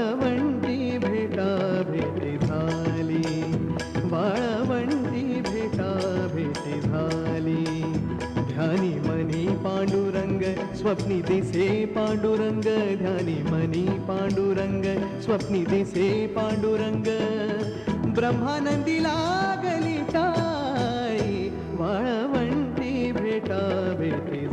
वाळवंटी भेटा भेटी झाली. वाळवंटी भेटा भेटी झाली. ध्यानी मनी पांडुरंग स्वप्नी दिसे पांडुरंग. ध्यानी मनी पांडुरंग स्वप्नी दिसे पांडुरंग. ब्रह्मानंदी लागली टाई वाळवंटी भेटा भेटी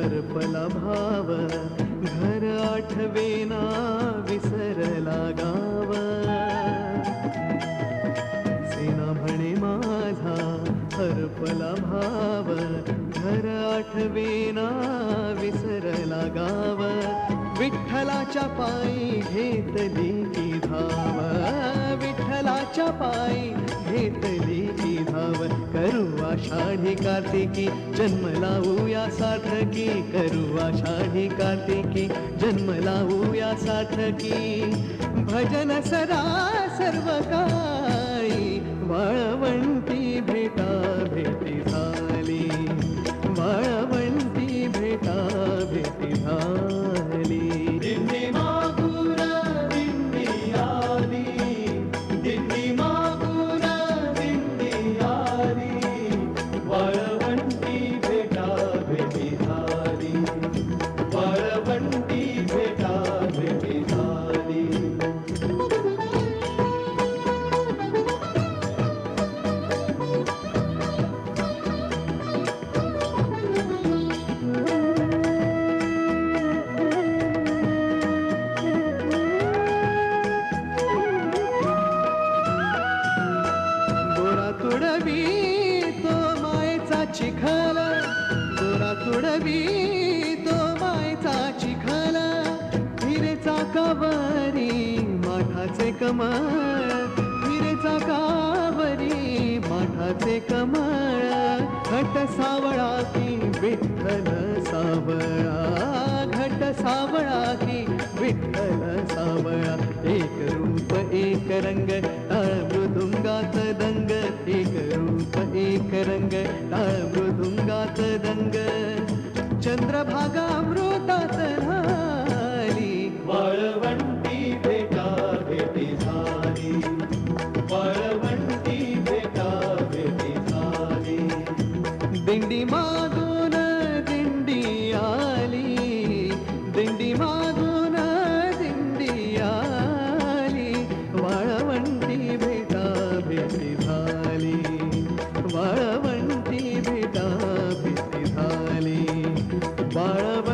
हरपला भाव घर आठवेना विसरला गाव सेना म्हणे माझा हरपला भाव घर आठवेना विसरला गाव विठ्ठलाच्या पायी घेतली की धाव. विठ्ठलाच्या पायी घेतली की धाव. करू आषाढी कार्तिकी जन्म लावूया सार्थकी. करू आषाढी कार्तिकी जन्म लावूया सार्थकी. भजन सदा सर्व काही वाळवंटी भेटा भेटे. तुडवी तो मायचा चिखल. दोरा तुडवी तो मायचा चिखल. हिरेचा कावरी माठाचे कमळ. हिरेचा कावरी माठाचे कमळ. घट सावळा की विठ्ठल सावळा. घट सावळा की विठ्ठल सावळा. एक रूप एक रंग. 我的。